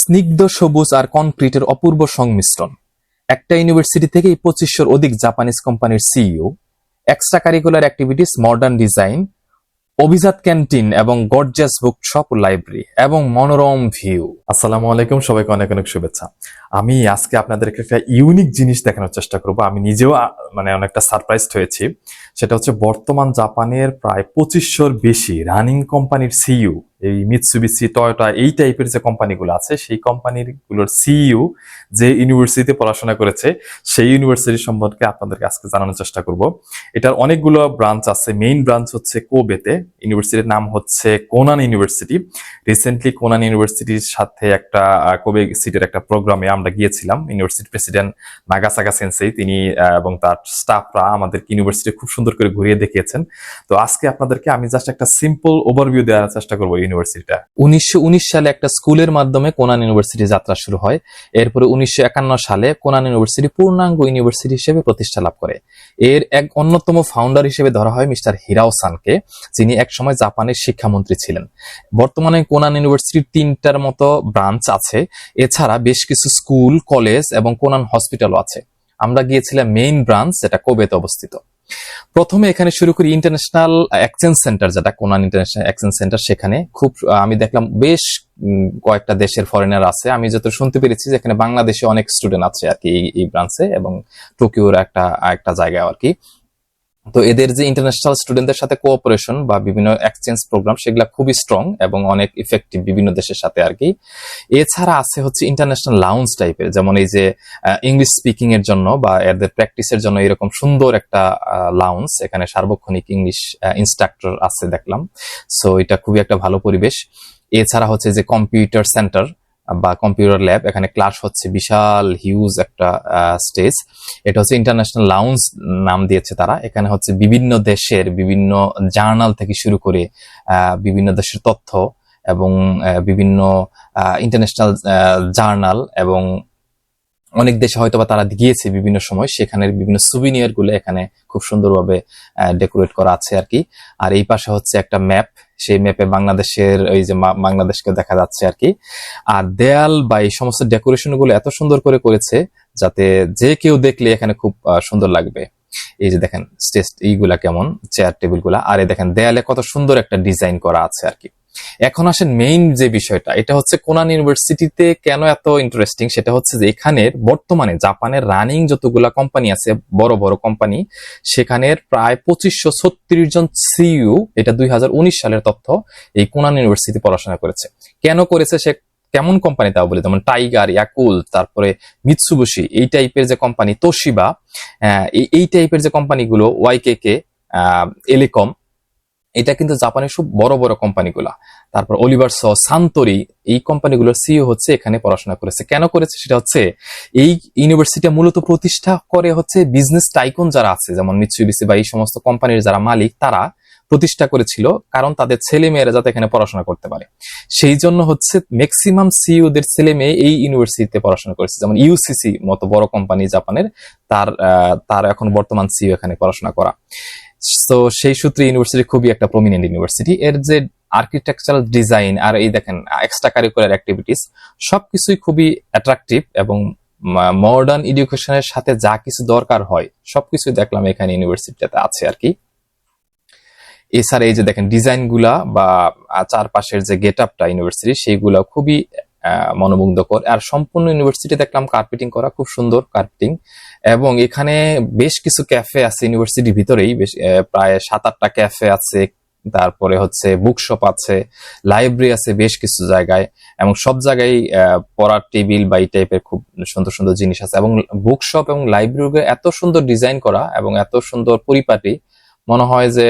স্নিগ্ধ, সবুজ আর কনক্রিটের অপূর্ব সংমিশ্রণ। একটা ইউনিভার্সিটি থেকেই পঁচিশশোর অধিক জাপানিজ কোম্পানির CEO extra curricular activities modern design অভিজাত ক্যান্টিন এবং গর্জাস বুকশপ লাইব্রেরি এবং মনোরম ভিউ আসসালামু আলাইকুম, সবাইকে অনেক অনেক শুভেচ্ছা। আমি আজকে আপনাদেরকে একটা ইউনিক জিনিস দেখানোর চেষ্টা করব। আমি নিজেও মানে অনেকটা সারপ্রাইজড হয়েছি। সেটা হচ্ছে বর্তমান জাপানের প্রায় পঁচিশশোর বেশি রানিং কোম্পানির সিইউ। এই মিৎসুবিসি টয়োটা এই টাইপের যে কোম্পানিগুলো আছে, সেই কোম্পানিরগুলোর সিইউ যে ইউনিভার্সিটিতে পড়াশোনা করেছে, সেই ইউনিভার্সিটি সম্পর্কে আপনাদেরকে আজকে জানানোর চেষ্টা করব। এটার অনেকগুলো ব্রাঞ্চ আছে। মেইন ব্রাঞ্চ হচ্ছে কোবেতে ইউনিভার্সিটির নাম হচ্ছে কোনান ইউনিভার্সিটি রিসেন্টলি কোনান ইউনিভার্সিটির সাথে একটা কোবে সিটির একটা প্রোগ্রামে আমরা গিয়েছিলাম। ইউনিভার্সিটি প্রেসিডেন্ট নাগাসাগা সেন্সেই তিনি এবং তার স্টাফরা আমাদের ইউনিভার্সিটি খুব সুন্দর করে ঘুরিয়ে দেখিয়েছেন। তো আজকে আপনাদেরকে আমি জাস্ট একটা সিম্পল ওভারভিউ দেওয়ার চেষ্টা করব ইউনিভার্সিটিটা উনিশশো সালে একটা স্কুলের মাধ্যমে কোনান ইউনিভার্সিটি যাত্রা শুরু হয়। এরপরে উনিশশো সালে কোনান ইউনিভার্সিটি পূর্ণাঙ্গ ইউনিভার্সিটি হিসেবে প্রতিষ্ঠা লাভ করে। এর এক অন্যতম ফাউন্ডার হিসেবে ধরা হয় মিস্টার হিরাও সানকে, যিনি একসময় জাপানের শিক্ষামন্ত্রী ছিলেন। বর্তমানে কোনান ইউনিভার্সিটির তিনটার মতো ব্রাঞ্চ আছে। এছাড়া বেশ কিছু স্কুল, কলেজ এবং কোনান হসপিটালও আছে। আমরা গিয়েছিলাম মেইন ব্রাঞ্চ যেটা কোবেতে অবস্থিত। প্রথমে এখানে শুরু করি ইন্টারন্যাশনাল এক্সচেঞ্জ সেন্টার যেটা কোনান ইন্টারন্যাশনাল এক্সচেঞ্জ সেন্টার সেখানে। খুব আমি দেখলাম বেশ কয়েকটা দেশের ফরেনার আছে। আমি যত শুনতে পেরেছি যেখানে বাংলাদেশে অনেক স্টুডেন্ট আছে আর কি এই- ব্রাঞ্চে এবং টোকিওর একটা একটা জায়গায় আর কি। তো এদের যে ইন্টারন্যাশনাল স্টুডেন্টদের সাথে কোঅপারেশন বা বিভিন্ন এক্সচেঞ্জ প্রোগ্রাম সেগুলা খুবই স্ট্রং এবং অনেক ইফেক্টিভ বিভিন্ন দেশের সাথে আর কি। এছাড়া আছে হচ্ছে ইন্টারন্যাশনাল লাউন্স টাইপের যেমন এই যে ইংলিশ স্পিকিং এর জন্য বা এদের প্র্যাকটিসের জন্য এরকম সুন্দর একটা লাউন্স এখানে সার্বক্ষণিক ইংলিশ ইনস্ট্রাক্টর আছে দেখলাম। সো এটা খুবই একটা ভালো পরিবেশ। এছাড়া হচ্ছে যে কম্পিউটার সেন্টার বা কম্পিউটার ল্যাব এখানে ক্লাস হচ্ছে বিশাল হিউজ একটা স্টেজ এটা হচ্ছে ইন্টারন্যাশনাল লাউন্স নাম দিয়েছে তারা। এখানে হচ্ছে বিভিন্ন দেশের বিভিন্ন জার্নাল থেকে শুরু করে বিভিন্ন দেশের তথ্য এবং বিভিন্ন ইন্টারন্যাশনাল জার্নাল এবং অনেক দেশে হয়তো বা তারা গিয়েছে বিভিন্ন সময়। সেখানের বিভিন্ন সুবিনিয়ারগুলো এখানে খুব সুন্দরভাবে ডেকোরেট করা আছে আর কি আর এই পাশে হচ্ছে একটা ম্যাপ সেই ম্যাপে বাংলাদেশের ওই যে বাংলাদেশকে দেখা যাচ্ছে আর কি আর দেয়াল বা এই সমস্ত ডেকোরেশনগুলো এত সুন্দর করে করেছে যাতে যে কেউ দেখলে এখানে খুব সুন্দর লাগবে। এই যে দেখেন স্টেজ ইগুলা কেমন? চেয়ার টেবিলগুলা। আর এই দেখেন, দেয়ালে কত সুন্দর একটা ডিজাইন করা আছে আর কি এখন আসেন মেইন যে বিষয়টা, এটা হচ্ছে কোনান ইউনিভার্সিটিতে কেন এত ইন্টারেস্টিং সেটা হচ্ছে যে এখানের বর্তমানে জাপানের রানিং যতগুলা কোম্পানি আছে, বড় বড় কোম্পানি সেখানের প্রায় পঁচিশশো ছত্রিশ জন সিইউ এটা দুই হাজার উনিশ সালের তথ্য, এই কোনান ইউনিভার্সিটি পড়াশোনা করেছে। কেন করেছে সে কেমন কোম্পানি তাও বলি, যেমন টাইগার, ইয়াকুল, তারপরে মিৎসুবুশি, এই টাইপের যে কোম্পানি তোশিবা এই টাইপের যে কোম্পানিগুলো ওয়াইকে কে এলিকম এটা কিন্তু জাপানের খুব বড় বড় কোম্পানিগুলা। তারপর অলিভার স সান্তরি এই কোম্পানিগুলোর সিইও হচ্ছে এখানে পড়াশোনা করেছে। কেন করেছে? সেটা হচ্ছে এই ইউনিভার্সিটি মূলত প্রতিষ্ঠা করে হচ্ছে বিজনেস টাইকন যারা আছে, যেমন মিৎসুবিসি বা এই সমস্ত কোম্পানির যারা মালিক, তারা প্রতিষ্ঠা করেছিল কারণ তাদের ছেলে মেয়েরা যাতে এখানে পড়াশোনা করতে পারে। সেই জন্য হচ্ছে ম্যাক্সিমাম সিইওদের ছেলে মেয়ে এই ইউনিভার্সিটিতে পড়াশোনা করেছে। যেমন ইউসিসি মতো বড় কোম্পানি জাপানের, তার তার এখন বর্তমান সিইও এখানে পড়াশোনা করা। তো সেই সূত্রে ইউনিভার্সিটি খুবই একটা প্রমিনেন্ট ইউনিভার্সিটি এর যে আর্কিটেকচারাল ডিজাইন আর এই দেখেন এক্সট্রা কারিকুলার অ্যাক্টিভিটিস সবকিছুই খুবই অ্যাট্রাকটিভ এবং মডার্ন এডুকেশনের সাথে যা কিছু দরকার হয়, সবকিছুই দেখলাম এখানে ইউনিভার্সিটিতে আছে আর কি। এছাড়া এই যে দেখেন ডিজাইনগুলা বা চারপাশের যে গেট আপটা ইউনিভার্সিটি সেইগুলা খুবই মনোমুগ্ধকর। আর সম্পূর্ণ ইউনিভার্সিটি দেখলাম কার্পেটিং করা, খুব সুন্দর কার্পেটিং এবং এখানে বেশ কিছু ক্যাফে আছে ইউনিভার্সিটির ভিতরেই, বেশ প্রায় সাত আটটা ক্যাফে আছে। তারপরে হচ্ছে বুকশপ আছে লাইব্রেরি আছে বেশ কিছু জায়গায়। এবং সব জায়গায় পড়ার টেবিল বা এই টাইপের খুব সুন্দর সুন্দর জিনিস আছে। এবং বুকশপ এবং লাইব্রেরি এত সুন্দর ডিজাইন করা এবং এত সুন্দর পরিপাটি মনে হয় যে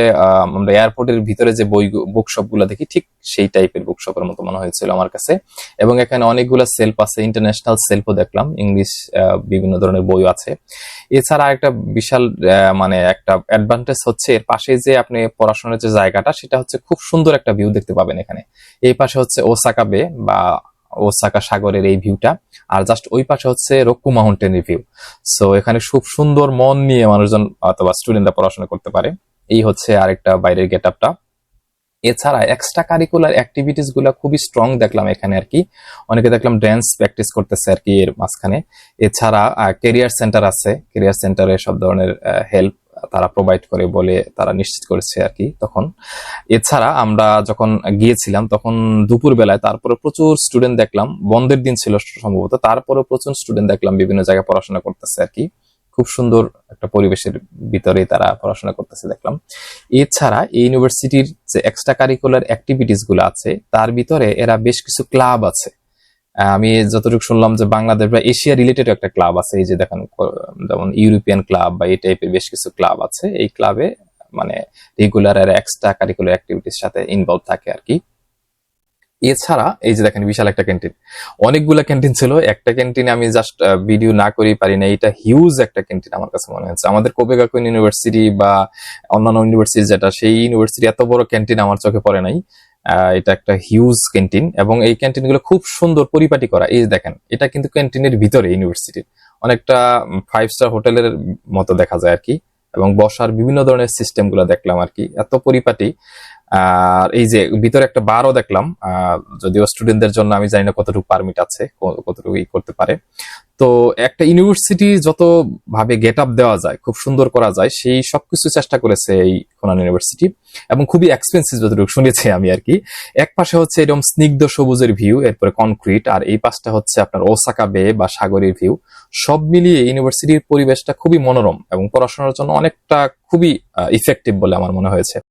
আমরা এয়ারপোর্টের ভিতরে যে বই বুকশপগুলা দেখি, ঠিক সেই টাইপের বুকশপের মতো মনে হয়েছিল আমার কাছে। এবং এখানে অনেকগুলো সেলফ আছে ইন্টারন্যাশনাল সেলফও দেখলাম ইংলিশ বিভিন্ন ধরনের বই আছে। এছাড়া একটা বিশাল মানে একটা অ্যাডভান্টেজ হচ্ছে, এর পাশে যে আপনি পড়াশোনার যে জায়গাটা, সেটা হচ্ছে খুব সুন্দর একটা ভিউ দেখতে পাবেন এখানে। এই পাশে হচ্ছে ওসাকা বে বা ওসাকা সাগরের এই ভিউটা আর জাস্ট ওই পাশে হচ্ছে রক্কু মাউন্টেনের ভিউ সো এখানে খুব সুন্দর মন নিয়ে মানুষজন অথবা স্টুডেন্টরা পড়াশোনা করতে পারে। এই হচ্ছে আরেকটা বাইরের গেট আপটা এছাড়া এক্সট্রা কারিকুলার অ্যাক্টিভিটিসগুলা খুবই স্ট্রং দেখলাম এখানে আর কি। অনেকে দেখলাম ড্যান্স প্র্যাকটিস করতেছে আর কি এর মাঝখানে। এছাড়া কেরিয়ার সেন্টার আছে। কেরিয়ার সেন্টারে সব ধরনের হেল্প তারা প্রোভাইড করে বলে তারা নিশ্চিত করেছে আর কি তখন। এছাড়া আমরা যখন গিয়েছিলাম, তখন দুপুর বেলায় তারপরে প্রচুর স্টুডেন্ট দেখলাম, বন্ধের দিন ছিল সম্ভবত তারপরে প্রচুর স্টুডেন্ট দেখলাম বিভিন্ন জায়গায় পড়াশোনা করতেছে আর কি। খুব সুন্দর একটা পরিবেশের ভিতরে তারা পড়াশোনা করতেছে দেখলাম। এছাড়া এই ইউনিভার্সিটির যে এক্সট্রা কারিকুলার অ্যাক্টিভিটিসগুলো আছে, তার ভিতরে এরা বেশ কিছু ক্লাব আছে। আমি যতটুকু শুনলাম যে বাংলাদেশ বা এশিয়া রিলেটেড একটা ক্লাব আছে, এই যে দেখেন যেমন ইউরোপিয়ান ক্লাব বা এই টাইপের বেশ কিছু ক্লাব আছে, এই ক্লাবে মানে রেগুলার আর এক্সট্রা কারিকুলার অ্যাক্টিভিটির সাথে ইনভলভ থাকে আর কি। এছাড়া, এই যে দেখেন, বিশাল একটা ক্যান্টিন অনেকগুলা ক্যান্টিন ছিল, একটা ক্যান্টিনে আমি জাস্ট ভিডিও না করেই পারি না এটা হিউজ একটা ক্যান্টিন আমার কাছে মনে হচ্ছে। আমাদের কোবেগাকুইন ইউনিভার্সিটি বা অন্যান্য ইউনিভার্সিটি যেটা, সেই ইউনিভার্সিটি এত বড় ক্যান্টিন আমার চোখে পড়ে নাই। এটা একটা হিউজ ক্যান্টিন এবং এই ক্যান্টিনগুলো খুব সুন্দর পরিপাটি করা। এই দেখেন, এটা কিন্তু ক্যান্টিনের ভিতরে ইউনিভার্সিটির অনেকটা ফাইভ স্টার হোটেলের মতো দেখা যায় আর কি। এবং বসার বিভিন্ন ধরনের সিস্টেমগুলো দেখলাম আর কি। এত পরিপাটি। আর এই যে ভিতরে একটা বারও দেখলাম যদিও স্টুডেন্টদের জন্য আমি জানি না কতটুকু পারমিট আছে কতটুকু ই করতে পারে। তো একটা ইউনিভার্সিটি যত ভাবে গেট আপ দেওয়া যায়, খুব সুন্দর করা যায়, সেই সবকিছু চেষ্টা করেছে এই কোনান ইউনিভার্সিটি এবং খুবই এক্সপেন্সিভ যতটুকু শুনেছি আমি আর কি। এক পাশে হচ্ছে এরকম স্নিগ্ধ সবুজের ভিউ এরপরে কনক্রিট আর এই পাশটা হচ্ছে আপনার ওসাকা বে বা সাগরের ভিউ সব মিলিয়ে ইউনিভার্সিটির পরিবেশটা খুবই মনোরম এবং পড়াশোনার জন্য অনেকটা খুবই ইফেক্টিভ বলে আমার মনে হয়েছে।